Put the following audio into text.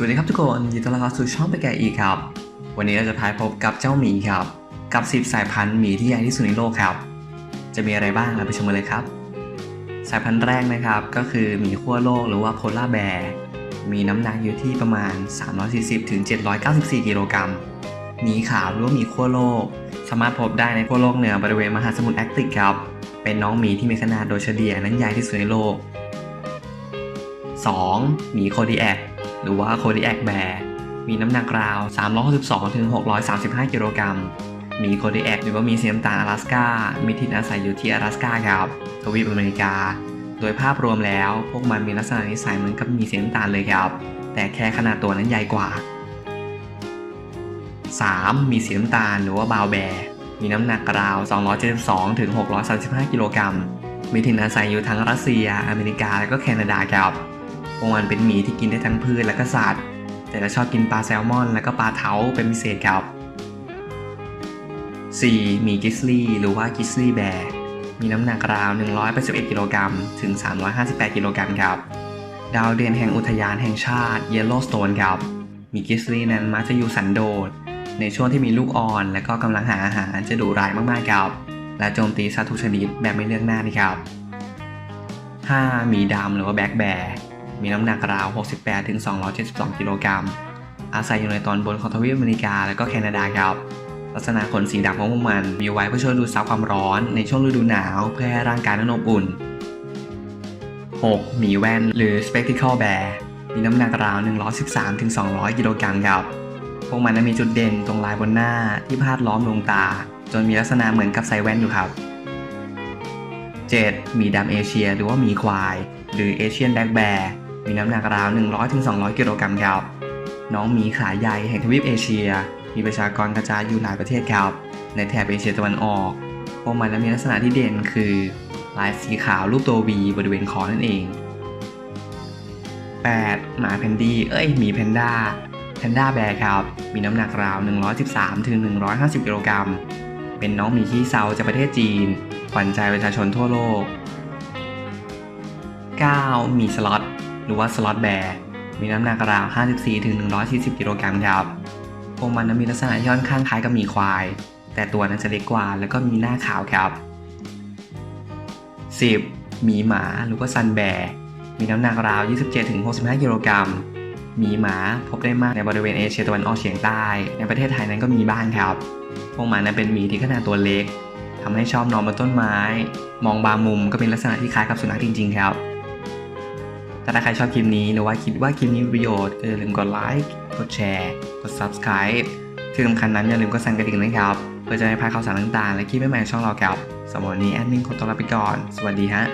สวัสดีครับทุกคนยินดีต้อนรับสู่ช่องไปแก่อีกครับ วันนี้เราจะพาพบกับเจ้าหมีครับ กับ 10 สายพันธุ์หมีที่ใหญ่ที่สุดในโลกครับ จะมีอะไรบ้างเราไปชมกันเลยครับ สายพันธุ์แรกนะครับก็คือหมีขั้วโลกหรือว่าโพลาร์แบร์มีน้ำหนักอยู่ที่ประมาณ 340ถึง794 กิโลกรัมหมีขาวหรือว่าหมีขั้วโลก สามารถพบได้ในขั้วโลกเหนือบริเวณมหาสมุทรแอตติกครับ เป็นน้องหมีที่มีขนาดโดยเฉลี่ยนั้นใหญ่ที่สุดในโลก 2. หมีโคดิแอคหรือว่าโคดิแอคแบร์มีน้ำหนักราว 362-635 กิโลกรัมหมีโคดิแอคหรือว่ามีเสียมตาอลาสกามีถิ่อาศัยอยู่ที่อลาสกาครับทวีปอเมริกา โดยภาพรวมแล้ว พวกมันมีลักษณะนิสัยเหมือนกับหมีเสียมตาเลยครับ แต่แค่ขนาดตัวนั้นใหญ่กว่า 3. มีสีน้ำตาลหรือว่าบาวแบร์มีน้ำหนักราว 272 ถึง 635 กิโลกรัม มีถิ่นอาศัยอยู่ทั้งรัสเซีย อเมริกา และก็แคนาดาครับพวกมันเป็นหมีที่กินได้ทั้งพืชและก็สัตว์ แต่จะชอบกินปลาแซลมอน และก็ปลาเทาเป็นพิเศษครับ 4. หมีกิสลี่หรือว่ากิสลี่แบร์มีน้ำหนักราว 181 กิโลกรัม ถึง 358 กิโลกรัมครับ ดาวเดือนแห่งอุทยานแห่งชาติเยลโลสโตนครับ มีกิสลี่นั้นมักจะอยู่สันโดษ ในช่วงที่มีลูกอ่อน และก็กำลังหาอาหารจะดุร้ายมากๆครับ และโจมตีสัตว์ทุกชนิดแบบไม่เลือกหน้านี่ครับ 5. มีดำหรือว่าแบ็กแบร์มีน้ำหนักราว 68-272 กิโลกรัม อาศัยอยู่ในตอนบนของทวีปอเมริกาและก็แคนาดาครับ ลักษณะขนสีดำของพวกมันมีไว้เพื่อช่วยดูดซับความร้อนในช่วงฤดูหนาวเพื่อให้ร่างกายนั้นอบอุ่น 6. มีแว่นหรือ spectacle bear มีน้ำหนักราว 113-200 กิโลกรัมครับ พวกมันมีจุดเด่นตรงลายบนหน้าที่พาดล้อมดวงตา จนมีลักษณะเหมือนกับใส่แว่นอยู่ครับ 7. มีดำเอเชียหรือว่ามีควาย หรือเอเชียนแบ็กแบร์มีน้ำหนักราว 100ถึง200 กิโลกรัมครับ น้องมีขาใหญ่แห่งทวีปเอเชีย มีประชากรกระจายอยู่หลายประเทศครับ ในแถบเอเชียตะวันออก พวกมันมีลักษณะที่เด่นคือ ลายสีขาวรูปตัววีบริเวณคอนั่นเอง 8. หมาแพนดี้ เอ้ย มีแพนด้า แพนด้าแบร์ครับ มีน้ำหนักราว 113-150 กิโลกรัม เป็นน้องหมีขี้เซาจากประเทศจีน ขวัญใจประชาชนทั่วโลก 9. มีสล็อต หรือว่าสล็อตแบร์ มีน้ำหนักราว 54-140 กิโลกรัมครับพวกมันนั้นมีลักษณะที่อนข้างคล้ายกับหมีควาย แต่ตัวนั้นจะเล็กกว่าแล้วก็มีหน้าขาวครับ 10. หมีหมาหรือว่าซันแบร์ มีน้ำหนักราว 27-65 กิโลกรัม มีหมาพบได้มากในบริเวณเอเชียตะวันออกเฉียงใต้ ในประเทศไทยนั้นก็มีบ้างครับ พวกมันนั้นเป็นหมีที่ขนาดตัวเล็กทำให้ชอบนอนบนต้นไม้ มองบางมุมก็เป็นลักษณะที่คล้ายกับสุนัขจริง ๆ ครับ แต่ถ้าใครชอบคลิปนี้หรือว่าคิดว่าคลิปนี้มีประโยชน์ก็อย่าลืมกดไลค์ กดแชร์ กด subscribe ที่สำคัญนั้นอย่าลืมกดสั่นกระดิ่งนะครับเพื่อจะไม่พลาดข่าวสารต่างๆ และคลิปใหม่ๆช่องเราครับสำหรับวันนี้แอดมินขอตัวลาไปก่อน สวัสดีฮะ